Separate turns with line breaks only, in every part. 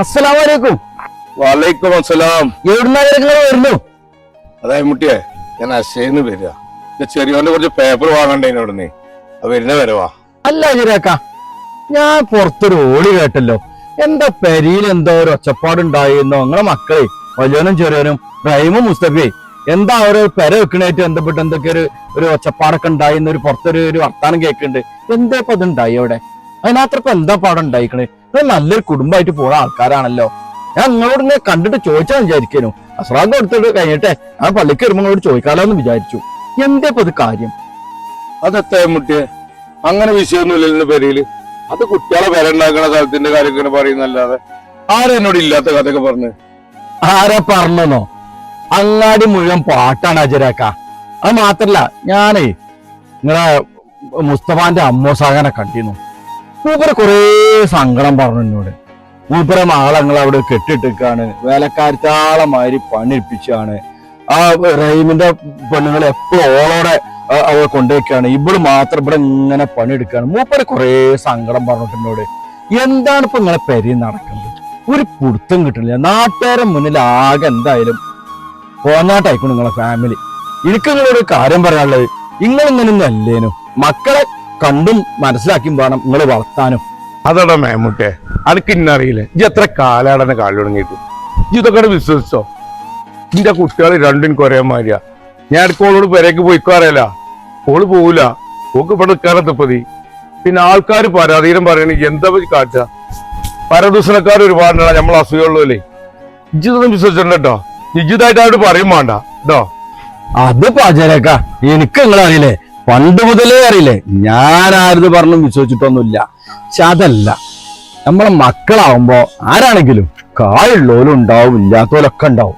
അസ്സലാമലൈക്കും.
വാലൈക്കും അസ്സലാം
എവിടുന്നാ നിങ്ങൾ വരുന്നു?
അതായത് മുട്ടിയെ ഞാൻ അശയെന്ന് വരിക. എന്റെ ചെറിയോന്റെ കുറച്ച് പേപ്പർ വരുന്ന വരവാ
അല്ല ഞാൻ പുറത്തൊരു ഓടി കേട്ടല്ലോ. എന്താ പെരിയിൽ എന്തോ ഒരു ഒച്ചപ്പാടുണ്ടായിരുന്നോ? നിങ്ങളെ മക്കളെ വലിയവനും ചെറിയവനും റഹീമും മുസ്തഫേ എന്താ ഒരു പെര വെക്കണായിട്ട് ബന്ധപ്പെട്ട് എന്തൊക്കെ ഒരു ഒരു ഒച്ചപ്പാടൊക്കെ ഉണ്ടായിരുന്ന ഒരു പുറത്തൊരു ഒരു വർത്താനം കേൾക്കുന്നുണ്ട് എന്താ ഇപ്പൊ അതുണ്ടായി അവിടെ? അതിനകത്ത് ഇപ്പൊ എന്താ പാടം ഉണ്ടായിക്കണേ? നല്ലൊരു കുടുംബമായിട്ട് പോണ ആൾക്കാരാണല്ലോ. ഞാൻ നിങ്ങളോട് ഇങ്ങനെ കണ്ടിട്ട് ചോദിച്ചാൽ വിചാരിക്കുന്നു അസ്രാദ് കൊടുത്തിട്ട് കഴിഞ്ഞിട്ട് ഞാൻ പള്ളിക്ക് വരുമ്പോൾ നിങ്ങളോട് ചോദിക്കാലോ എന്ന് വിചാരിച്ചു. എന്താ ഇപ്പൊ ഇത് കാര്യം?
അതെത്താ മുട്ടിയെ അങ്ങനെ വിഷയമൊന്നുമില്ലല്ലോ പെരയിൽ അത് കുട്ടികളെ പെര ഉണ്ടാക്കുന്ന സ്ഥലത്തിന്റെ കാര്യമൊക്കെ പറയുന്നല്ലാതെ ആരും എന്നോട് ഇല്ലാത്ത കഥയൊക്കെ പറഞ്ഞു.
ആരാ പറഞ്ഞോ അങ്ങാടി മുഴുവൻ പാട്ടാണ് അജരാക്ക. അത് മാത്രല്ല ഞാനേ നിങ്ങളെ മുസ്തഫാന്റെ അമ്മോ സാഹനെ കണ്ടിരുന്നു. മൂപ്പര് കുറേ സങ്കടം പറഞ്ഞു എന്നോട്. മൂപ്പര മാളങ്ങൾ അവിടെ കെട്ടിട്ടിക്കാണ് വേലക്കാരത്താളെ മാതിരി പണിപ്പിച്ചാണ് ആ റഹീമിന്റെ പെണ്ണുങ്ങൾ എപ്പോഴും ഓളോടെ അവ കൊണ്ടുവയ്ക്കാണ് ഇവിടെ മാത്രം ഇവിടെ ഇങ്ങനെ പണിയെടുക്കാണ്. മൂപ്പര് കുറേ സങ്കടം പറഞ്ഞിട്ടുണ്ടോട് എന്താണ് ഇപ്പൊ നിങ്ങളെ പെരി നടക്കുന്നത്? ഒരു പിടുത്തം കിട്ടുന്നില്ല. നാട്ടുകാരെ മുന്നിൽ ആകെ എന്തായാലും പോന്നാട്ടായിക്കോ നിങ്ങളെ ഫാമിലി എനിക്ക് നിങ്ങളൊരു കാര്യം പറയാനുള്ളത്. നിങ്ങൾ ഇങ്ങനൊന്നും അല്ലേനും. മക്കളെ കണ്ടും മനസ്സിലാക്കിയും വേണം നിങ്ങൾ വളർത്താനും.
അതടാ മേമുട്ടെ അനക്ക് ഇത് ഇജ്ജ് എത്ര കാലാടനെ കാലു തുടങ്ങിയിട്ട്? ഇജ്ജ് ഇതൊക്കെ വിശ്വസിച്ചോ? ഇന്റെ കുട്ടികൾ രണ്ടും കൊറേ മാരിയാ. ഞാൻ ഇടയ്ക്ക് ഓളോട് പെരേക്ക് പോയിക്കാറില്ല ഓൾ പോവില്ല ഓക്ക് ഇവിടെ നിൽക്കാനത്തപ്പതി പിന്നെ ആൾക്കാർ പരാതീരം പറയണ എന്താ കാട്ടുക പരദൂഷണക്കാർ ഒരുപാടുണ്ടാ നമ്മൾ അസുഖമുള്ളൂല്ലേ ഇജ്ജിതൊന്നും വിശ്വസിച്ചിട്ടുണ്ടോ കേട്ടോ. ഇജ്ജിതായിട്ട് അവരോട് പറയും വേണ്ട. കേട്ടോ
അത് പാചകക്ക. എനിക്ക് നിങ്ങൾ അറിയില്ലേ? പണ്ട് മുതലേ അറിയില്ലേ ഞാൻ ആരത് പറഞ്ഞു വിശ്വസിച്ചിട്ടൊന്നുമില്ല. പക്ഷെ അതല്ല നമ്മളെ മക്കളാവുമ്പോ ആരാണെങ്കിലും കായുള്ളവരും ഉണ്ടാവും ഇല്ലാത്തവരൊക്കെ ഉണ്ടാവും.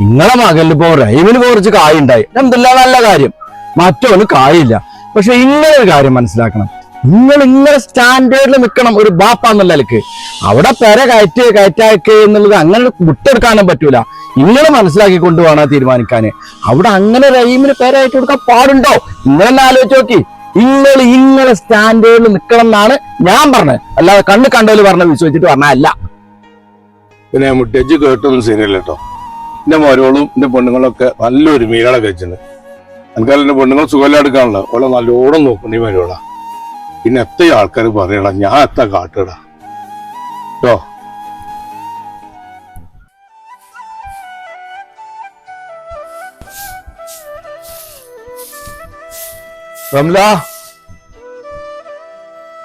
നിങ്ങളെ മകനിൽ ഇപ്പോ റൈമിന് കുറച്ച് കായുണ്ടായി. എന്തെല്ലാം നല്ല കാര്യം? മറ്റോന് കായില്ല. പക്ഷെ ഇങ്ങനെ ഒരു കാര്യം മനസ്സിലാക്കണം. നിങ്ങൾ ഇങ്ങനെ സ്റ്റാൻഡേർഡിൽ നിൽക്കണം ഒരു ബാപ്പ എന്നുള്ള നിലയ്ക്ക് അവിടെ പെര കയറ്റി കയറ്റാക്കുക എന്നുള്ളത് അങ്ങനെ വിട്ടെടുക്കാനും പറ്റൂല. നിങ്ങൾ മനസ്സിലാക്കി കൊണ്ടുപോകണം തീരുമാനിക്കാൻ അവിടെ അങ്ങനെ റഹീമിന് പേരായിട്ട് കൊടുക്കാൻ പാടുണ്ടോ? നിങ്ങൾ തന്നെ ആലോചിച്ച് നോക്കി. നിങ്ങൾ ഇങ്ങനെ സ്റ്റാൻഡേർഡിൽ നിൽക്കണം എന്നാണ് ഞാൻ പറഞ്ഞത്. അല്ലാതെ കണ്ണ് കണ്ടതിൽ പറഞ്ഞ വിശ്വസിച്ചിട്ട് പറഞ്ഞല്ല
പിന്നെ മുട്ടേജ് കേട്ടൊന്നും ശരിയല്ല കേട്ടോ. എന്റെ മരോളും എന്റെ പെണ്ണുങ്ങളൊക്കെ നല്ലൊരു മീനാണ് കഴിച്ചിട്ടുണ്ട് എനിക്കല്ല എന്റെ പെണ്ണുങ്ങൾ സുഖമില്ല എടുക്കാണല്ലോ ഓളെ നല്ലോണം നോക്കണ്ട ഈ മരോളാ. പിന്നെ എത്ര ആൾക്കാർ പറയണ ഞാൻ എത്ര കാട്ടടാ. കേട്ടോ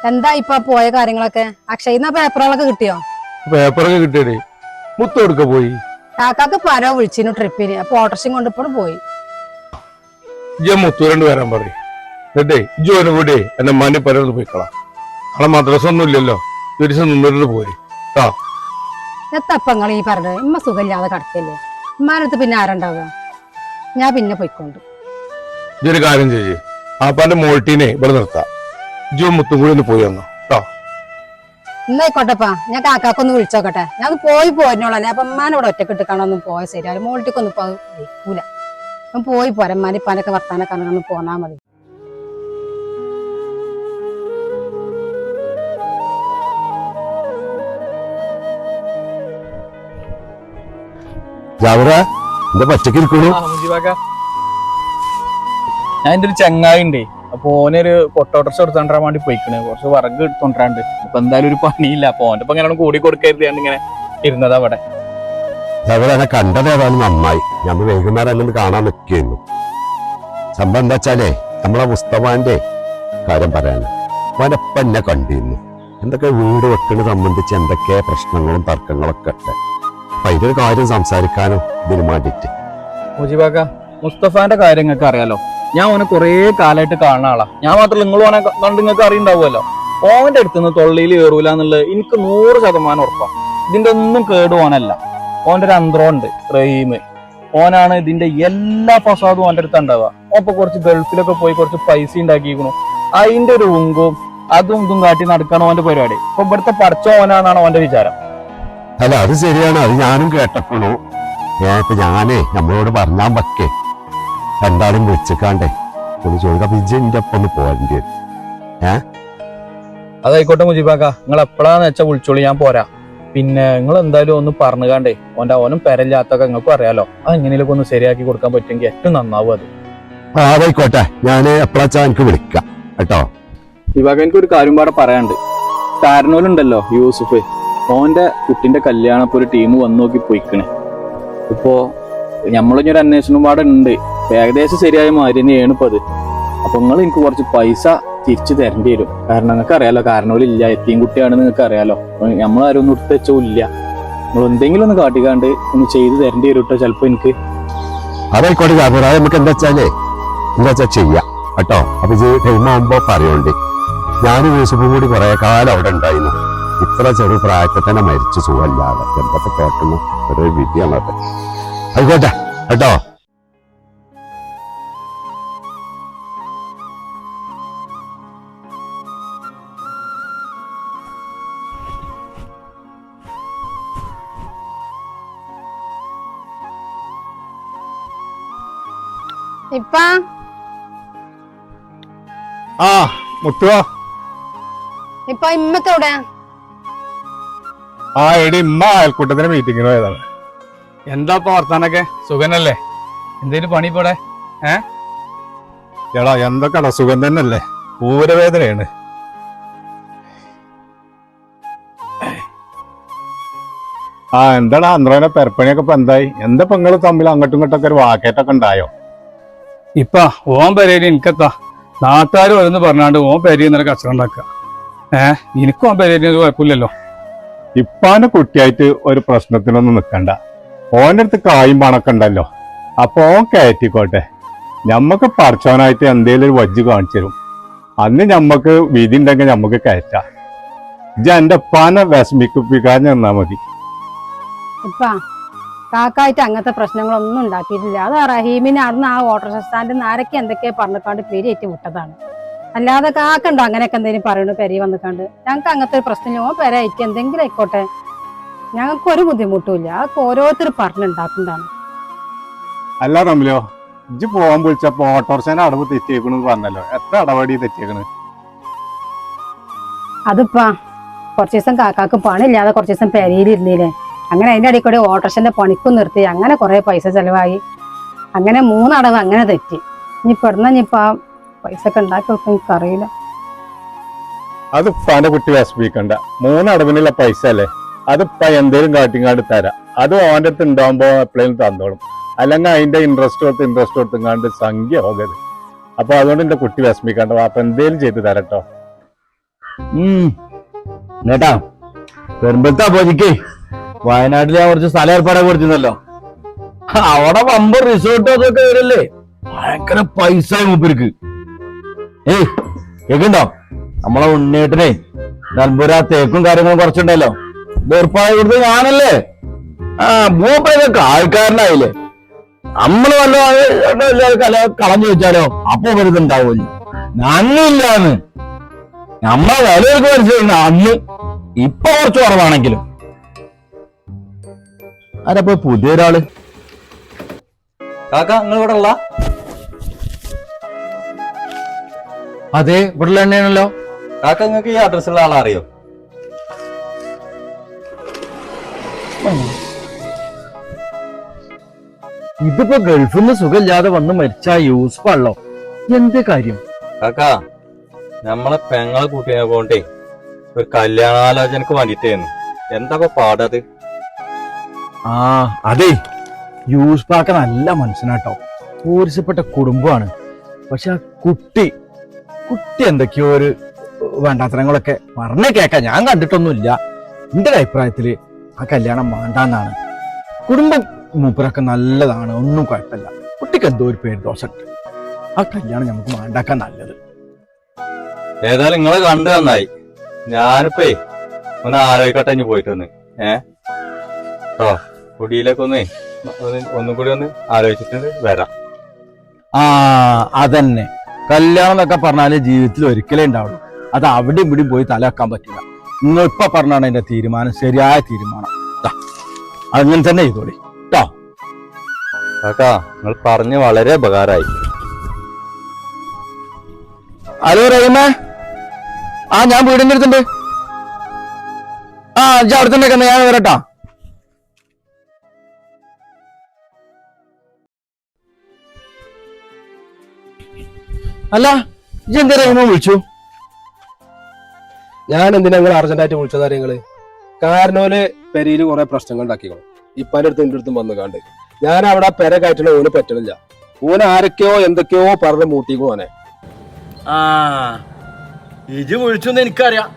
എന്താ ഇപ്പൊ പോയ കാര്യങ്ങളൊക്കെ? അക്ഷയ്ന്ന പേപ്പറുകളൊക്കെ കിട്ടിയോ?
പേപ്പറൊക്കെ കിട്ടിയടേ. മുത്ത് കൊടുക്ക പോയി?
കാക്കാക്ക് പരോ വിളിച്ചിരുന്നു ട്രിപ്പിന് അപ്പൊ ഓട്ടർഷയും കൊണ്ടിപ്പോഴും പോയി.
മുത്തൂരണ്ട് വരാൻ പറയും. എന്നിട്ടേ ഇജ്ജോനെ കൂടി എന്നെ മാന്യ പരന്ന് പോയിക്കളാം അവിടെ മദ്രസ ഒന്നും ഇല്ലല്ലോ ഒരു ദിവസം നിന്നിട്ട് പോരി.
എത്തപ്പങ്ങൾ ഈ പറഞ്ഞത്? ഇമ്മ സുഖമില്ലാതെ കടത്തില്ലേ ഉമ്മാനടുത്ത് പിന്നെ ആരുണ്ടാവുക? ഞാൻ പിന്നെ പോയിക്കൊണ്ട്.
ഇതൊരു കാര്യം ചെയ്യേ. ആപ്പാന്റെ മോൾട്ടീനെ ഇവിടെ നിർത്താം. ഇജു മുത്തും കൂടി ഒന്ന് പോയി വന്നോ. കേട്ടോ
എന്നായിക്കോട്ടെപ്പാ. ഞാൻ കാക്കാക്കൊന്ന് വിളിച്ചോക്കട്ടെ. ഞാൻ പോയി പോരുന്നോളാം. അപ്പൊ ഉമ്മാനോട് ഒറ്റയ്ക്ക് ഇട്ടിക്കാണൊന്നും പോയ ശരിയാലും മോൾട്ടിക്കൊന്നും ഞാൻ പോയി പോരാ. ഉമ്മാനിപ്പാനൊക്കെ വർത്താനൊക്കെ ഒന്ന് പോന്നാ മതി.
ജാവറ എന്താ പച്ചക്ക് ഇരിക്കണു.
ഞാൻ എന്റെ ഒരു ചങ്ങായി ഉണ്ടേ അപ്പൊ ഓനൊരു കൊട്ടോട്ടർച്ച എടുത്തോണ്ടാൻ വേണ്ടി പോയിക്കണ്. കുറച്ച് വറക് എടുത്തോണ്ടാണ്ട് ഇപ്പൊ എന്തായാലും ഒരു പണിയില്ല. അപ്പൊ ഓന്റെ ഇപ്പൊ ഇങ്ങനെ കൂടി കൊടുക്കരുത് ഇങ്ങനെ ഇരുന്നത് അവിടെ.
ജാവറ കണ്ടതേതാണ് നന്നായി. നമ്മൾ വൈകുന്നേരം കാണാൻ നിൽക്കുന്നു സംഭവം എന്താ വെച്ചാലേ നമ്മളെ പുസ്തകന്റെ കാര്യം പറയാണ് അവനപ്പ എന്നെ കണ്ടിരുന്നു. എന്തൊക്കെ വീട് വെക്കണ സംബന്ധിച്ച് എന്തൊക്കെ പ്രശ്നങ്ങളും തർക്കങ്ങളൊക്കെ ഉണ്ട് അതിന്റെ കാര്യം സംസാരിക്കാനും ഇതിന് വേണ്ടിയിട്ട്.
മുജിബാക്ക മുസ്തഫാന്റെ കാര്യം നിങ്ങൾക്ക് അറിയാലോ. ഞാൻ ഓനെ കുറേ കാലമായിട്ട് കാണുന്ന ആളാ. ഞാൻ മാത്രമല്ല നിങ്ങൾ ഓനെ കണ്ട് നിങ്ങൾക്ക് അറിയുണ്ടാവുമല്ലോ. ഓന്റെ അടുത്തുനിന്ന് തൊള്ളിയിൽ കയറൂല എന്നുള്ളത് എനിക്ക് നൂറ് ശതമാനം ഉറപ്പാ. ഇതിന്റെ ഒന്നും കേട് ഓനല്ല. ഓന്റെ ഒരു അന്ത്രം ഉണ്ട് റഹീം ഓനാണ് ഇതിന്റെ എല്ലാ ഫസാദും ഓന്റെ അടുത്ത് ഉണ്ടാവുക. ഒപ്പം കുറച്ച് ഗൾഫിലൊക്കെ പോയി കുറച്ച് പൈസ ഉണ്ടാക്കിയിരിക്കണു അതിന്റെ ഒരു ഉങ്കും അതും ഇതും കാട്ടി നടക്കണം ഓന്റെ പരിപാടി. ഇപ്പൊ ഇവിടുത്തെ പഠിച്ച ഓനാണെന്നാണ് ഓന്റെ വിചാരം.
അല്ല അത് ശരിയാണ്. അത് ഞാനും കേട്ടപ്പോണു ഞാൻ ഇപ്പൊ ഞാനേ നമ്മളോട് പറഞ്ഞാൻ പറ്റേ രണ്ടാളും വിളിച്ചിക്കാണ്ടേ. ഒന്ന് ചോദിക്കാം വിജയന്റെ ഒപ്പം ഒന്ന് പോരേണ്ടി വരും. ഏ?
അതായിക്കോട്ടെ മുജിബാക്ക. നിങ്ങൾ എപ്പോഴാന്ന് വെച്ചാൽ വിളിച്ചോളി ഞാൻ പോരാ. പിന്നെ നിങ്ങൾ എന്തായാലും ഒന്ന് പറഞ്ഞു കാണ്ടേ. ഓന്റെ ഓനും പെരല്ലാത്തൊക്കെ നിങ്ങൾക്കും അറിയാലോ. അത് എങ്ങനെയൊക്കെ ഒന്ന് ശരിയാക്കി കൊടുക്കാൻ പറ്റുമെങ്കിൽ ഏറ്റവും നന്നാവും അത്.
ആ, അതായിക്കോട്ടെ ഞാൻ എപ്പോഴാച്ചാ എനിക്ക് വിളിക്കാം. കേട്ടോ?
ഇവാക്ക എനിക്ക് ഒരു കാര്യം പാടെ പറയാണ്ട് കാരണോലുണ്ടല്ലോ യൂസുഫ്. ഓന്റെ കുട്ടിന്റെ കല്യാണം ഇപ്പൊ ഒരു ടീം വന്നു നോക്കി പോയിക്കണ്. ഇപ്പോ നമ്മളിഞ്ഞൊരു അന്വേഷണം പാടെ ഉണ്ട് ഏകദേശം ശരിയായ മാതിരി തന്നെയാണ് ഇപ്പൊ അത്. അപ്പൊ നിങ്ങൾ എനിക്ക് കുറച്ച് പൈസ തിരിച്ചു തരേണ്ടി വരും. കാരണം നിങ്ങൾക്ക് അറിയാലോ ഇല്ല. എത്തിയും കുട്ടിയാണെന്ന് നിങ്ങൾക്ക് അറിയാലോ. നമ്മളാരും ഒന്നും എടുത്ത് വെച്ചോ ഇല്ല. നിങ്ങൾ എന്തെങ്കിലും ഒന്ന് കാട്ടിക്കാണ്ട് ഒന്ന് ചെയ്ത് തരേണ്ടി വരും കേട്ടോ ചിലപ്പോ എനിക്ക്.
അതായിക്കോട്ടെ അഭിപ്രായം നമുക്ക് എന്താ വെച്ചാലേ എന്താ വെച്ചാ ചെയ്യാം. കേട്ടോ? അപ്പൊ ഇത് ടൈം ആകുമ്പോ പറയണ്ടേ. ഞാനും യൂസഫും കൂടി കുറെ കാലം അവിടെ ഉണ്ടായിരുന്നു. ഇത്ര ചെറു പ്രായത്തിൽ തന്നെ മരിച്ചു സുഖമില്ലാതെ. എന്തൊക്കെ കേൾക്കുന്ന ഒരു വിധിയാണത് ആയിക്കോട്ടെ കേട്ടോ?
ഇപ്പ
ആ മുത്തുവാ
ഇപ്പൊ ഇമ്മത്തോടെ
ആ എടി ഇമ്മ അയൽക്കൂട്ടത്തിന് മീറ്റിങ്ങിന് പോയതാണ്.
എന്താ ഇപ്പൊ വർത്താനൊക്കെ? സുഖനല്ലേ? എന്തേലും പണി ഇപ്പോടെ
എടാ എന്തൊക്കെടാ സുഖം തന്നെയല്ലേ? പൂരവേദനയാണ്. ആ എന്താടാ അന്ത്രോനെ പെരപ്പണിയൊക്കെ ഇപ്പൊ എന്തായി? എന്താ ഇപ്പൊ നിങ്ങൾ തമ്മിൽ അങ്ങോട്ടും ഇങ്ങോട്ടൊക്കെ ഒരു വാക്കേറ്റൊക്കെ ഉണ്ടായോ?
ഇപ്പ ഓൻ പെരേരി എനിക്കെത്താ. നാട്ടുകാർ വരുന്നു പറഞ്ഞാണ്ട് ഓൻ പെരയിൽ നിന്നൊരു കച്ചറ ഉണ്ടാക്കുക. ഏഹ് എനിക്കും ഓൻ പെരയിൽ ഒരു കുഴപ്പമില്ലല്ലോ.
ഇപ്പാന്റെ കുട്ടിയായിട്ട് ഒരു പ്രശ്നത്തിനൊന്നും നിൽക്കണ്ട ഓന്റെ അടുത്ത് കായും പണൊക്കെ ഉണ്ടല്ലോ. അപ്പൊ ഓൻ കയറ്റിക്കോട്ടെ. ഞമ്മക്ക് പറച്ചോനായിട്ട് എന്തേലും ഒരു വജ്ജ് കാണിച്ചു തരും. അന്ന് ഞമ്മക്ക് വിധി ഉണ്ടെങ്കിൽ ഞമ്മക്ക് കയറ്റാം. ഇജ എന്റെ ഉപ്പാനെ വിഷമിപ്പിക്കാൻ നിന്നാ മതി.
കാക്കായിട്ട് അങ്ങനത്തെ പ്രശ്നങ്ങളൊന്നും ഉണ്ടാക്കിയിട്ടില്ല. അത് റഹീമിനെ അവിടുന്ന് ആ ഓട്ടോറിക്ഷ സ്റ്റാൻഡിൽ നിന്ന് ആരൊക്കെ എന്തൊക്കെയാ പറഞ്ഞിക്കാണ്ട് പേരേറ്റ് വിട്ടതാണ് അല്ലാതെ കാക്കണ്ടോ? അങ്ങനെയൊക്കെ എന്തെങ്കിലും പറയണു പെരി വന്നിക്കാണ്ട്. ഞങ്ങൾക്ക് അങ്ങനത്തെ ഒരു പ്രശ്നമില്ല ഓ പെരയിട്ട് എന്തെങ്കിലും ആയിക്കോട്ടെ. ഞങ്ങൾക്ക് ഒരു ബുദ്ധിമുട്ടുമില്ല അതൊക്കെ ഓരോരുത്തർ പറഞ്ഞുണ്ടാക്കുന്നതാണ്.
അല്ല റംലോ ഇജ്ജ് പോവാൻ വിളിച്ചപ്പോ ഓട്ടോറിക്ഷന്റെ അടവ് തെറ്റിയേക്കണു പറഞ്ഞല്ലോ. എത്ര അടവടി തെറ്റിയേക്കണ്?
അതിപ്പാ കുറച്ച് ദിവസം കാക്കാക്ക് പണിയില്ലാതെ കുറച്ച് ദിവസം പെരയിലിരുന്നില്ലേ അങ്ങനെ അതിന്റെ അടിയിൽ കൂടി ഓട്ടോറിക്ഷന്റെ പണിക്കും നിർത്തി. അങ്ങനെ കുറെ പൈസ ചെലവായി. അങ്ങനെ മൂന്നടവ് അങ്ങനെ തെറ്റി. ഇനി പെടുന്ന ഇനിയിപ്പോ പൈസ ഒക്കെ ഉണ്ടാക്കി കൊടുക്കാൻ എനിക്കറിയില്ല
അത് ഉപ്പാന്റെ കുട്ടി വിഷമിക്കണ്ട. മൂന്നടവിനുള്ള പൈസ അല്ലേ? അത് എന്തേലും എന്തേലും കാട്ടിങ്ങാണ്ട് തരാം. അത് ഓന്റെ അടുത്ത് ഉണ്ടാകുമ്പോൾ എപ്പോഴും തന്നോളും. അല്ലെങ്കിൽ അതിന്റെ ഇൻട്രസ്റ്റ് കൊടുത്ത് ഇൻട്രസ്റ്റ് കൊടുത്തുങ്ങാണ്ട് സംഖ്യ പോകരുത് അപ്പൊ അതുകൊണ്ട് എന്റെ കുട്ടി വിഷമിക്കണ്ട. അപ്പൊ എന്തേലും ചെയ്ത് തരട്ടോ.
നേട്ടാ പെരുമ്പത്താ വയനാട്ടിൽ ഞാൻ കുറച്ച് സ്ഥലം ഏർപ്പാടാ കൊടുത്തിരുന്നല്ലോ. അവിടെ വമ്പ റിസോർട്ട് അതൊക്കെ വരല്ലേ ഭയങ്കര പൈസ മൂപ്പർക്ക്. ഏയ് കേക്കുണ്ടോ നമ്മളെ ഉണ്ണേട്ടനെ നൽപുര തേക്കും കാര്യങ്ങളും കുറച്ചുണ്ടല്ലോ. ബോർപ്പായ കൊടുത്ത് ഞാനല്ലേ ആ മൂപ്പയൊക്കെ ആൾക്കാരനായില്ലേ? നമ്മൾ വല്ല കളഞ്ഞു വെച്ചാലോ? അപ്പൊ വരുന്നുണ്ടാവുമല്ലോ നന്നില്ലാന്ന് നമ്മളെ വിലയൊക്കെ മനസ്സിലായിരുന്നു അന്ന് ഇപ്പൊ കുറച്ച് കുറവാണെങ്കിലും. ആരപ്പോ പുതിയൊരാൾ?
കാക്ക നിങ്ങൾ ഇവിടെ ഉള്ള
അതെ ഇവിടെ തന്നെയാണല്ലോ
കാക്ക നിങ്ങൾക്ക് ഈ അഡ്രസ്സുള്ള ആളെ അറിയോ?
ഇതിപ്പോ ഗൾഫിൽ നിന്ന് സുഖമില്ലാതെ വന്ന് മരിച്ച യൂസ്ഫാണല്ലോ എന്ത് കാര്യം?
കാക്ക നമ്മളെ പെങ്ങളെ കൂട്ടിനെ പോണ്ടേ ഒരു കല്യാണാലോചനക്ക് വേണ്ടിട്ടേന്നു എന്താ പാടത്
ആ അതെ. യൂസ് പാക്ക നല്ല മനസ്സിനാട്ടോ പൂരിച്ചപ്പെട്ട കുടുംബമാണ്. പക്ഷെ ആ കുട്ടി കുട്ടി എന്തൊക്കെയോ ഒരു വേണ്ടാത്തരങ്ങളൊക്കെ പറഞ്ഞേ കേൾക്കാം. ഞാൻ കണ്ടിട്ടൊന്നുമില്ല. എന്റെ ഒരു അഭിപ്രായത്തിൽ ആ കല്യാണം വേണ്ടാന്നാണ്. കുടുംബം മൂപ്പരൊക്കെ നല്ലതാണ് ഒന്നും കുഴപ്പമില്ല. കുട്ടിക്ക് എന്തോ ഒരു പേര് ദോഷമുണ്ട് ആ കല്യാണം നമുക്ക് വേണ്ടാക്കാൻ നല്ലത്.
ഏതായാലും നിങ്ങളെ കണ്ടു നന്നായി. ഞാനിപ്പേ ഒന്ന് ആലോചിക്കട്ടെ ഇനി പോയിട്ട് വന്ന് ഏ? ഓ കുടിയിലേക്ക് ഒന്ന് ഒന്ന് ഒന്നും കൂടി ഒന്ന് ആലോചിച്ചിട്ട് വരാം.
ആ അതന്നെ. കല്യാണം എന്നൊക്കെ പറഞ്ഞാൽ ജീവിതത്തിൽ ഒരിക്കലേ ഉണ്ടാവുള്ളൂ. അത് അവിടെ ഇവിടെയും പോയി തലയാക്കാൻ പറ്റില്ല. നിങ്ങൾ ഇപ്പൊ പറഞ്ഞാണ് എന്റെ തീരുമാനം ശരിയായ തീരുമാനം. അങ്ങനെ തന്നെ ചെയ്തോളി. കേട്ടോ
കാക്ക നിങ്ങൾ പറഞ്ഞ് വളരെ ഉപകാരമായി.
ഹലോ റഹിമേ. ആ ഞാൻ വീടിന്റെ അടുത്തുണ്ട്. ആ ഞാൻ അവിടെ തന്നെ ഞാൻ വരട്ടാ. അല്ല ഇജ് എന്താ റഹീമ വിളിച്ചു?
ഞാൻ എന്തിനാ നിങ്ങൾ അർജന്റായിട്ട് വിളിച്ചതാ നിങ്ങൾ കാരണോൽ പെരയിൽ കുറെ പ്രശ്നങ്ങൾ ഉണ്ടാക്കിക്കോളും ഇപ്പാന്റെ അടുത്ത് എന്റെ അടുത്തും വന്നു കണ്ട്. ഞാൻ അവിടെ പെര കയറ്റണ ഓന് പറ്റണില്ല. ഓന് ആരൊക്കെയോ എന്തൊക്കെയോ പറഞ്ഞ് മൂട്ടിക്കും ഓനെ.
ആ ഇജ് വിളിച്ചെന്ന് എനിക്കറിയാം.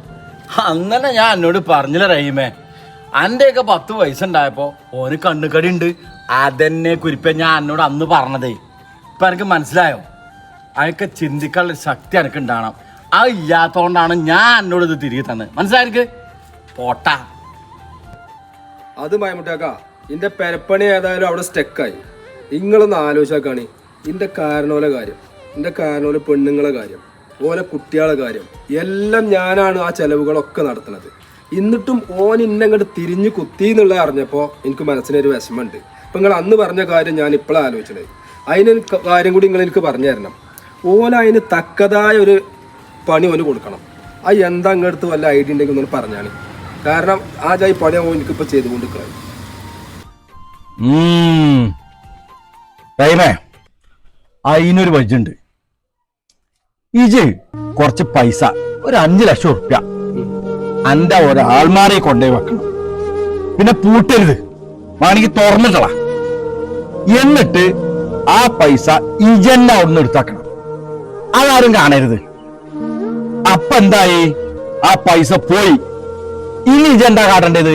അന്നന്നെ ഞാൻ എന്നോട് പറഞ്ഞില്ല റഹീമേ. അന്റെയൊക്കെ പത്ത് വയസ്സുണ്ടായപ്പോ ഓന് കണ്ണുകടി ഉണ്ട് അതെന്നെ കുരിപ്പ ഞാൻ എന്നോട് അന്ന് പറഞ്ഞതേ. ഇപ്പൊ എനിക്ക് മനസ്സിലായോ? അതൊക്കെ ചിന്തിക്കാനുള്ള ശക്തി എനിക്ക് ഉണ്ടാവണം. അത് ഇല്ലാത്തതുകൊണ്ടാണ് ഞാൻ എന്നോട് ഇത് തിരികെ തന്നത്. മനസ്സിലായിരിക്ക് പോട്ട.
അത് മയമുട്ടാക്ക ഇന്റെ പെരപ്പണി ഏതായാലും അവിടെ സ്റ്റെക്കായി നിങ്ങളൊന്ന് ആലോചിച്ചാക്കാണ് ഇന്റെ കാരണോലെ കാര്യം ഇന്റെ കാരണോലെ പെണ്ണുങ്ങളെ കാര്യം ഓലെ കുട്ടികളെ കാര്യം എല്ലാം ഞാനാണ് ആ ചെലവുകളൊക്കെ നടത്തുന്നത്. എന്നിട്ടും ഓൻ ഇന്നങ്ങോട്ട് തിരിഞ്ഞു കുത്തി എന്നുള്ളത് അറിഞ്ഞപ്പോ എനിക്ക് മനസ്സിനൊരു വിഷമമുണ്ട്. ഇപ്പൊ നിങ്ങൾ അന്ന് പറഞ്ഞ കാര്യം ഞാൻ ഇപ്പോഴാണ് ആലോചിച്ചത്. അതിന് കാര്യം കൂടി നിങ്ങൾ എനിക്ക് പറഞ്ഞു തരണം. ഓൻ അതിന് തക്കതായ ഒരു പണി ഓന് കൊടുക്കണം. ആ എന്താ അങ്ങടുത്ത് വല്ല ഐഡിയ ഉണ്ടെങ്കിൽ ഒന്ന് പറഞ്ഞാണ് കാരണം ആ ജായി പണി ഓ എനിക്കിപ്പോ ചെയ്തുകൊണ്ടിരിക്കുന്നത്
റഹീമേ അതിനൊരു ഈ ഇജ് കുറച്ച് പൈസ ഒരു അഞ്ചു ലക്ഷം ഉറുപ്യ അന്റെ ഒരാൾമാരെ കൊണ്ടുപോയി വെക്കണം. പിന്നെ പൂട്ടരുത്. വേണമെങ്കിൽ തുറന്നിട്ടള. എന്നിട്ട് ആ പൈസ ഇജന്നെ ഒന്ന് എടുത്താക്കണം. അതാരും കാണരുത്. അപ്പൊ എന്തായി ആ പൈസ പോയി. ഇനി ഇജെന്താ കാട്ടേണ്ടത്?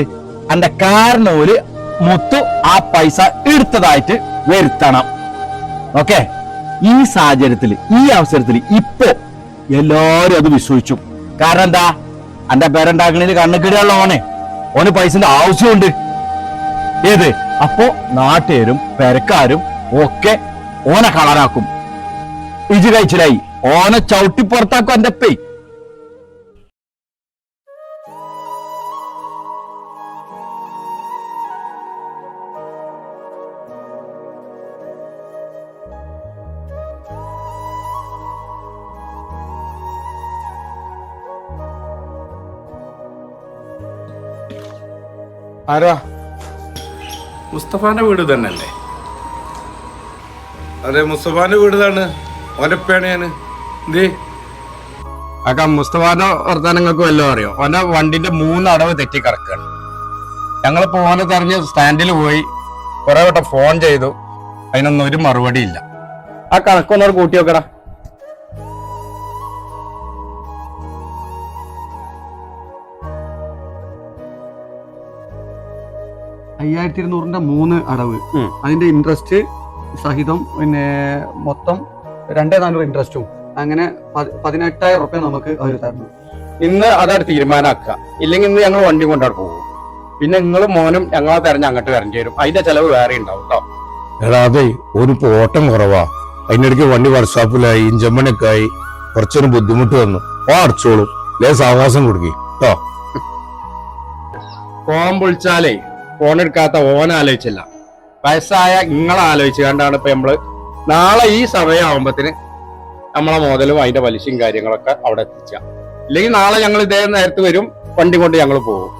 അന്റെ കാരണവര് മുത്തു ആ പൈസ എടുത്തതായിട്ട് വരുത്തണം. ഓക്കെ? ഈ സാഹചര്യത്തിൽ ഈ അവസരത്തിൽ ഇപ്പോ എല്ലാരും അത് വിശ്വസിച്ചു. കാരണം എന്താ? അന്റെ പേരുണ്ടാക്കണേൽ കണ്ണുകിടിയുള്ള ഓനെ. ഓന് പൈസന്റെ ആവശ്യമുണ്ട്. ഏത്? അപ്പോ നാട്ടുകാരും പെരക്കാരും ഒക്കെ ഓനെ കളറാക്കും. ഇജ് കഴിച്ചിലായി. ഓനെ ചവിട്ടി പുറത്താക്കും എന്റെ പേ
ആരാ? മുസ്തഫാന്റെ വീട് തന്നെയല്ലേ അതെ മുസ്തഫാന്റെ വീട് തന്നെ ഓന്റെ എന്തേ
അക്ക മുസ്തഫാന്റെ വർത്താനങ്ങൾക്ക് വല്ലതും അറിയോ? ഓന്റെ വണ്ടിന്റെ മൂന്ന് അടവ് തെറ്റി കിടക്കുകയാണ് ഞങ്ങളിപ്പോ ഓനെ തെരഞ്ഞ് സ്റ്റാൻഡിൽ പോയി കുറെ വട്ടം ഫോൺ ചെയ്തു. അതിനൊന്നും ഒരു മറുപടി ഇല്ല. ആ കണക്കൊന്നോട് കൂട്ടി നോക്കടാ.
അയ്യായിരത്തി ഇരുന്നൂറിന്റെ മൂന്ന് അടവ്. അതിന്റെ ഇൻട്രസ്റ്റ് സഹിതം പിന്നെ മൊത്തം രണ്ടേ നാനൂറ് ഇൻട്രസ്റ്റും അങ്ങനെ പതി- പതിനെട്ടായിരം റുപ്യ നമുക്ക് അവർ തരണം
ഇന്ന് അതാണ് തീരുമാനമാക്കുക ഇല്ലെങ്കിൽ ഇന്ന് ഞങ്ങൾ വണ്ടി കൊണ്ടാണ് പോകും. പിന്നെ നിങ്ങളും മോനും ഞങ്ങളെ തെരഞ്ഞ് അങ്ങോട്ട് വരേണ്ടി വരും. അതിന്റെ ചെലവ് വേറെ ഉണ്ടാവും കേട്ടോ
എടാ അതെ ഒരു ഓട്ടം കുറവാ. അതിനിടയ്ക്ക് വണ്ടി വർക്ക്ഷോപ്പിലായി ഇഞ്ചമ്മണൊക്കെ ആയി കുറച്ചൊരു ബുദ്ധിമുട്ട് വന്നു. ഓ അടച്ചോളും. ലേ അവകാശം കൊടുക്കി. കേട്ടോ
ഫോൺ വിളിച്ചാലേ ഫോൺ എടുക്കാത്ത ഓൻ ആലോചിച്ചില്ല. വയസ്സായ നിങ്ങളാലോചിച്ച് കണ്ടാണ് ഇപ്പൊ നമ്മൾ നാളെ ഈ സമയമാകുമ്പത്തിന് നമ്മളെ മുതലും അതിന്റെ പലിശയും കാര്യങ്ങളൊക്കെ അവിടെ എത്തിച്ച. അല്ലെങ്കിൽ നാളെ ഞങ്ങൾ ഇതേ നേരത്ത് വരും വണ്ടി കൊണ്ട് ഞങ്ങൾ പോകും.